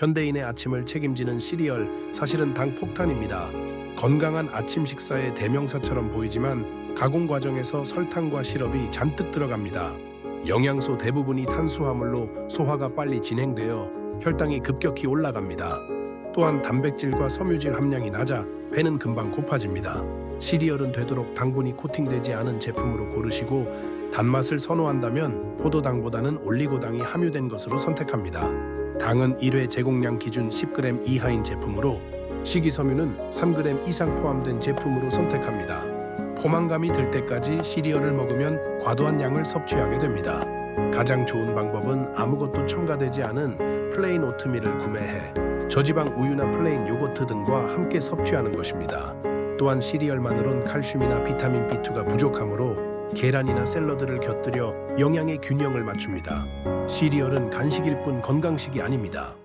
현대인의 아침을 책임지는 시리얼, 사실은 당 폭탄입니다. 건강한 아침 식사의 대명사처럼 보이지만 가공 과정에서 설탕과 시럽이 잔뜩 들어갑니다. 영양소 대부분이 탄수화물로 소화가 빨리 진행되어 혈당이 급격히 올라갑니다. 또한 단백질과 섬유질 함량이 낮아 배는 금방 고파집니다. 시리얼은 되도록 당분이 코팅되지 않은 제품으로 고르시고 단맛을 선호한다면 포도당보다는 올리고당이 함유된 것으로 선택합니다. 당은 1회 제공량 기준 10g 이하인 제품으로 식이섬유는 3g 이상 포함된 제품으로 선택합니다. 포만감이 들 때까지 시리얼을 먹으면 과도한 양을 섭취하게 됩니다. 가장 좋은 방법은 아무것도 첨가되지 않은 플레인 오트밀을 구매해 저지방 우유나 플레인 요거트 등과 함께 섭취하는 것입니다. 또한 시리얼만으론 칼슘이나 비타민 B2가 부족하므로 계란이나 샐러드를 곁들여 영양의 균형을 맞춥니다. 시리얼은 간식일 뿐 건강식이 아닙니다.